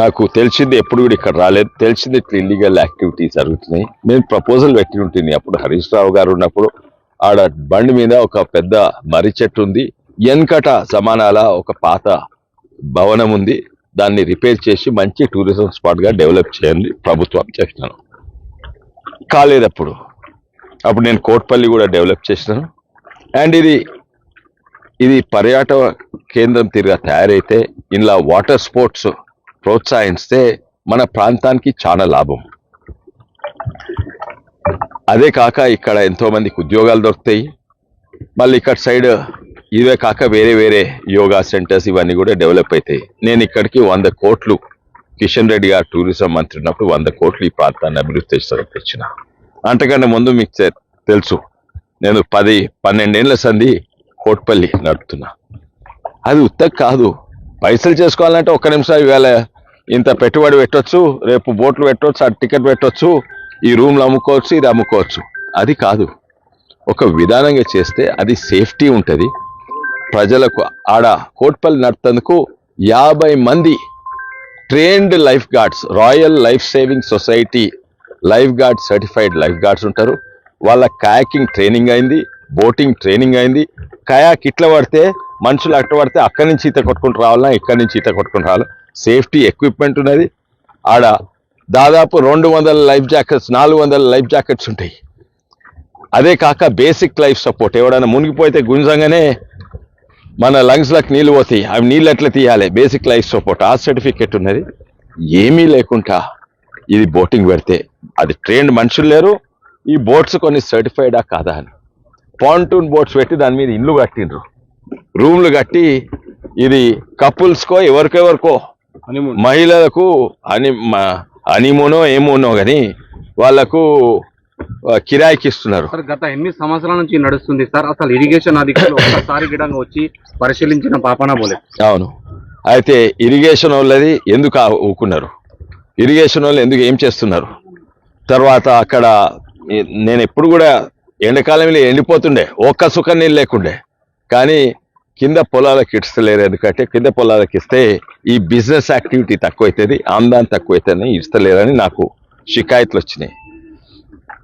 నాకు తెలిసింది ఎప్పుడు కూడా ఇక్కడ రాలేదు. తెలిసింది ఇట్లా ఇల్లీగల్ యాక్టివిటీస్ జరుగుతున్నాయి. నేను ప్రపోజల్ పెట్టి ఉంటుంది. అప్పుడు హరీష్ రావు గారు ఉన్నప్పుడు ఆడ బండి మీద ఒక పెద్ద మర్రి చెట్టు ఉంది. వెనకట సమానాల ఒక పాత భవనం ఉంది. దాన్ని రిపేర్ చేసి మంచి టూరిజం స్పాట్గా డెవలప్ చేయండి ప్రభుత్వం చేసినాను కాలేదు అప్పుడు. అప్పుడు నేను కోట్పల్లి కూడా డెవలప్ చేసినాను. అండ్ ఇది ఇది పర్యాటక కేంద్రం తిరిగా తయారైతే ఇలా వాటర్ స్పోర్ట్స్ ప్రోత్సహిస్తే మన ప్రాంతానికి చాలా లాభం. అదే కాక ఇక్కడ ఎంతోమందికి ఉద్యోగాలు దొరుకుతాయి. మళ్ళీ ఇక్కడ సైడ్ ఇవే కాక వేరే వేరే యోగా సెంటర్స్ ఇవన్నీ కూడా డెవలప్ అవుతాయి నేను ఇక్కడికి వంద కోట్లు కిషన్ రెడ్డి గారు టూరిజం మంత్రి ఉన్నప్పుడు వంద కోట్లు ఈ ప్రాంతాన్ని అభివృద్ధి చేస్తారని తెచ్చిన. అంతకంటే ముందు మీకు తెలుసు. నేను పది పన్నెండేళ్ళ సంధి కోట్పల్లి నడుపుతున్నా. అది ఉత్త కాదు. పైసలు చేసుకోవాలంటే ఒక్క నిమిషం ఇవాళ ఇంత పెట్టుబడి పెట్టొచ్చు రేపు బోట్లు పెట్టవచ్చు ఆ టికెట్ పెట్టొచ్చు ఈ రూమ్లు అమ్ముకోవచ్చు ఇది అమ్ముకోవచ్చు. అది కాదు. ఒక విధానంగా చేస్తే అది సేఫ్టీ ఉంటుంది. ప్రజలకు ఆడ కోట్పల్లి నడుపుతందుకు యాభై మంది trained life guards royal life saving society life guard certified life guards ఉంటారు. వాళ్ళ కయాకింగ్ ట్రైనింగ్ అయింది బోటింగ్ ట్రైనింగ్ అయింది. కయాక్ ఇట్లా పడితే మనుషులు అట్లా పడితే అక్కడి నుంచి ఈత కొట్టుకుంటూ రావాలన్నా ఇక్కడి నుంచి ఈత కొట్టుకుంటూ రావాలి? సేఫ్టీ ఎక్విప్మెంట్ ఉన్నది. ఆడ దాదాపు రెండు వందల లైఫ్ జాకెట్స్ నాలుగు వందల లైఫ్ జాకెట్స్ ఉంటాయి. అదే కాక బేసిక్ లైఫ్ సపోర్ట్. ఎవడైనా మునిగిపోతే గుంజంగానే మన లంగ్స్లకు నీళ్ళు పోతాయి. అవి నీళ్ళు ఎట్లా తీయాలి? Basic life support. ఆ సర్టిఫికెట్ ఉన్నది. ఏమీ లేకుండా ఇది బోటింగ్ పెడితే అది ట్రైన్డ్ మనుషులు లేరు. ఈ బోట్స్ కొన్ని సర్టిఫైడా కాదా అని. పాంటూన్ బోట్స్ పెట్టి దాని మీద ఇల్లు కట్టిండ్రు. రూమ్లు కట్టి ఇది కపుల్స్కో ఎవరికెవరికో మహిళలకు అని హనీమూనో ఏమూనో కానీ వాళ్ళకు ఆ, కిరాయికి ఇస్తున్నారు సార్ గత ఎన్ని సంవత్సరాల నుంచి నడుస్తుంది సార్? అసలు ఇరిగేషన్ అధికారులు ఒక్కసారి గిడంగా వచ్చి పరిశీలించిన పాపన పోలేదు అవును. అయితే ఇరిగేషన్ వాళ్ళది ఎందుకు ఊకున్నారు? ఇరిగేషన్ వాళ్ళు ఎందుకు ఏం చేస్తున్నారు? తర్వాత అక్కడ నేను ఎప్పుడు కూడా ఎండాకాలంలో ఎండిపోతుండే. ఒక్క సుఖ నీళ్ళు లేకుండే. కానీ కింద పొలాలకు ఇస్తలేరు ఎందుకంటే కింద పొలాలకు ఇస్తే ఈ బిజినెస్ యాక్టివిటీ తక్కువైతుంది ఆందాన్ని తక్కువైతుంది ఇస్తలేరని నాకు షికాయతలు వచ్చినాయి.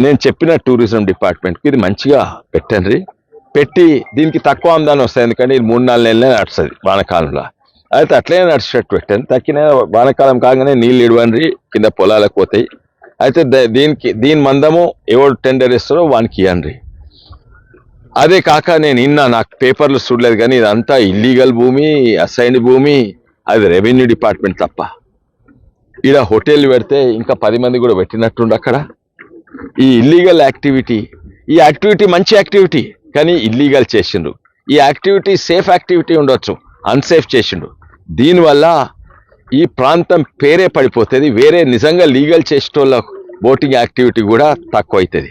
నేను చెప్పిన టూరిజం డిపార్ట్మెంట్కి ఇది మంచిగా పెట్టండి. పెట్టి దీనికి తక్కువ ఆందాన్ని వస్తాయి ఎందుకంటే ఇది మూడు నాలుగు నెలలే నడుస్తుంది వానకాలంలో. అయితే అట్లే నడిచేటట్టు పెట్టాను తక్కిన వానకాలం కాగానే నీళ్ళు ఇడవండి కింద పొలాలకు పోతాయి. అయితే దీనికి దీని మందము ఎవరు టెండర్ ఇస్తారో వానికి ఇవ్వండి. అదే కాక నేను నిన్న నాకు పేపర్లు చూడలేదు కానీ ఇదంతా ఇల్లీగల్ భూమి అసైన్ భూమి అది రెవెన్యూ డిపార్ట్మెంట్ తప్ప. ఈడ హోటల్ పెడితే ఇంకా పది మంది కూడా పెట్టినట్టుండు అక్కడ. ఈ ఇల్లీగల్ యాక్టివిటీ ఈ యాక్టివిటీ మంచి యాక్టివిటీ కానీ ఇల్లీగల్ చేసిండు ఈ యాక్టివిటీ సేఫ్ యాక్టివిటీ ఉండొచ్చు అన్సేఫ్ చేసిండు దీనివల్ల ఈ ప్రాంతం పేరే పడిపోతుంది వేరే నిజంగా లీగల్ చేసేటోళ్ళ బోటింగ్ యాక్టివిటీ కూడా తక్కువ అవుతుంది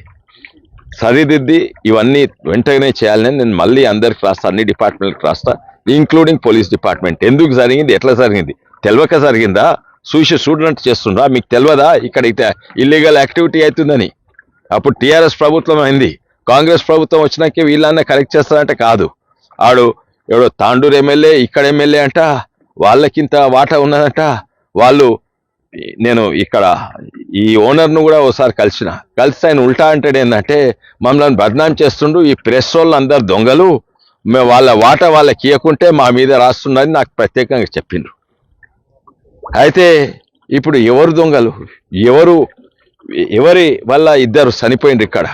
సరిదిద్ది ఇవన్నీ వెంటనే చేయాలని నేను మళ్ళీ అందరికి రాస్తా అన్ని డిపార్ట్మెంట్కి రాస్తా ఇంక్లూడింగ్ పోలీస్ డిపార్ట్మెంట్ ఎందుకు జరిగింది? ఎట్లా జరిగింది? తెలియక జరిగిందా? చూసి చూడనట్టు చేస్తుండ్రా? మీకు తెలియదా ఇక్కడ ఇట ఇల్లీగల్ యాక్టివిటీ అవుతుందని. అప్పుడు టీఆర్ఎస్ ప్రభుత్వం అయింది. కాంగ్రెస్ ప్రభుత్వం వచ్చినాక వీళ్ళన్నా కరెక్ట్ చేస్తారంటే కాదు. ఆడు ఎవడో తాండూరు ఎమ్మెల్యే ఇక్కడ ఎమ్మెల్యే అంట వాళ్ళకింత వాటా ఉన్నదంట. వాళ్ళు నేను ఇక్కడ ఈ ఓనర్ను కూడా ఒకసారి కలిసిన. కలిసి ఆయన ఉల్టా అంటాడు ఏంటంటే మమ్మల్ని బదనాం చేస్తుండు ఈ ప్రెస్ వాళ్ళు అందరు దొంగలు మేము వాళ్ళ వాటా వాళ్ళకి ఇవ్వకుంటే మా మీద రాస్తున్నది నాకు ప్రత్యేకంగా చెప్పిండ్రు అయితే ఇప్పుడు ఎవరు దొంగలు? ఎవరు ఎవరి వల్ల ఇద్దరు చనిపోయిండ్రు ఇక్కడ?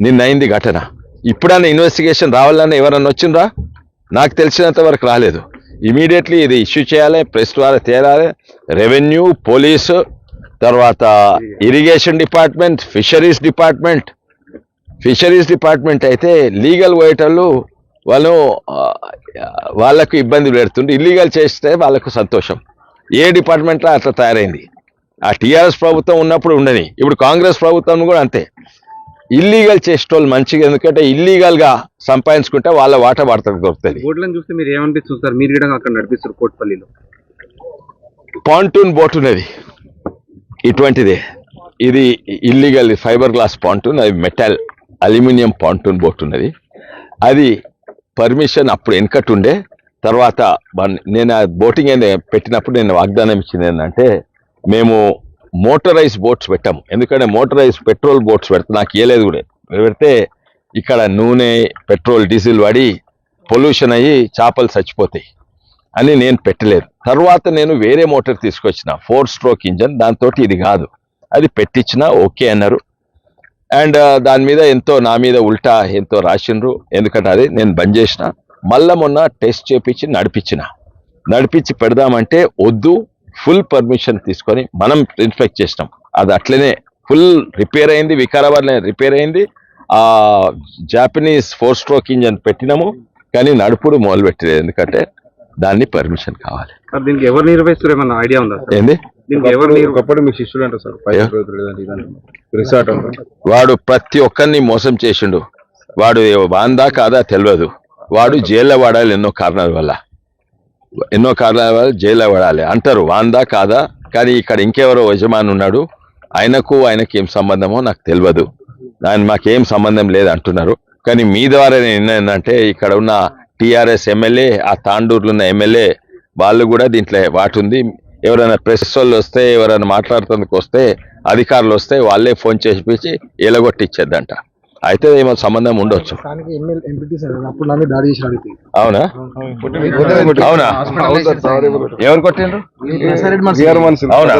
నిన్న ఘటన. ఇప్పుడన్నా ఇన్వెస్టిగేషన్ రావాలన్నా ఎవరన్నా వచ్చిండ్రా? నాకు తెలిసినంత వరకు రాలేదు. ఇమీడియట్లీ ఇది ఇష్యూ చేయాలి ప్రెస్ ద్వారా తేలాలి రెవెన్యూ పోలీసు తర్వాత irrigation department fisheries department fisheries department అయితే లీగల్ పోయేటోళ్ళు వాళ్ళు వాళ్ళకు ఇబ్బంది పెడుతుండే ఇల్లీగల్ చేస్తే వాళ్ళకు సంతోషం. ఏ డిపార్ట్మెంట్లో అట్లా తయారైంది? ఆ టీఆర్ఎస్ ప్రభుత్వం ఉన్నప్పుడు ఉండని. ఇప్పుడు కాంగ్రెస్ ప్రభుత్వం కూడా అంతే. ఇల్లీగల్ చేసేటోళ్ళు మంచిగా ఎందుకంటే ఇల్లీగల్గా సంపాదించుకుంటే వాళ్ళ వాట వాడతాకు దొరుకుతుంది. బోట్లను చూస్తే మీరు ఏమనిపిస్తుంది సార్? మీరు గిడంగా అక్కడ నడిపిస్తారు కోట్పల్లిలో. పాంటూన్ బోట్ ఉన్నది. ఇటువంటిదే. ఇది ఇల్లీగల్ ఫైబర్ గ్లాస్ పాంటూన్ అది మెటల్ అల్యూమినియం పాంటూన్ బోట్ ఉన్నది అది పర్మిషన్ అప్పుడు వెనకట్టు ఉండే తర్వాత నేను ఆ బోటింగ్ అనేది పెట్టినప్పుడు నేను వాగ్దానం ఇచ్చింది ఏంటంటే మేము మోటరైజ్ బోట్స్ పెట్టాము. ఎందుకంటే మోటరైజ్ పెట్రోల్ బోట్స్ పెడితే నాకు ఏలేదు కూడా. పెడితే ఇక్కడ నూనె పెట్రోల్ డీజిల్ పడి పొల్యూషన్ అయ్యి చేపలు చచ్చిపోతాయి. అని నేను పెట్టలేదు. తర్వాత నేను వేరే మోటార్ తీసుకొచ్చిన. ఫోర్ స్ట్రోక్ ఇంజన్ దాంతో ఇది కాదు. అది పెట్టించిన ఓకే అన్నారు. అండ్ uh, దాని మీద ఎంతో నా మీద ఉల్టా ఎంతో రాసిండ్రు. ఎందుకంటే అది నేను బంద్ చేసిన. మళ్ళా మొన్న టెస్ట్ చేపించి నడిపించిన. నడిపించి పెడదామంటే వద్దు ఫుల్ పర్మిషన్ తీసుకొని మనం ఇన్స్పెక్ట్ చేసినాం. అది అట్లనే ఫుల్ రిపేర్ అయింది వికారాబాద్లో రిపేర్ అయింది. ఆ జాపనీస్ ఫోర్ స్ట్రోక్ ఇంజన్ పెట్టినాము. కానీ నడుపుడు మొదలు పెట్టలేదు ఎందుకంటే దాన్ని పర్మిషన్ కావాలి. సార్ దీనికి ఎవరు నిర్వహిస్తారు? ఏమన్నా ఐడియా ఉందా సార్? ఏంది? వాడు ప్రతి ఒక్కరిని మోసం చేసిండు. వాడు వాందా కాదా తెలియదు వాడు జైల్లో పడాలి ఎన్నో కారణాల వల్ల. ఎన్నో కారణాల వల్ల జైల్లో పడాలి. అంటారు వాందా కాదా? కానీ ఇక్కడ ఇంకెవరో యజమాని ఉన్నాడు. ఆయనకు ఆయనకి ఏం సంబంధమో నాకు తెలియదు దాని మాకేం సంబంధం లేదు అంటున్నారు కానీ మీ ద్వారా నేను ఏంటంటే ఇక్కడ ఉన్న టిఆర్ఎస్ ఎమ్మెల్యే ఆ తాండూరులో ఉన్న ఎమ్మెల్యే వాళ్ళు కూడా దీంట్లో వాటి ఉంది ఎవరైనా ప్రెస్ వాళ్ళు వస్తే ఎవరైనా మాట్లాడుతుందుకు వస్తే అధికారులు వస్తే వాళ్ళే ఫోన్ చేసి పిలిచి ఎలగొట్టి ఇచ్చేద్దంట అయితే ఏమో సంబంధం ఉండొచ్చు. అవునా? అవునా? ఎవరు కొట్టిండ్రు? అవునా?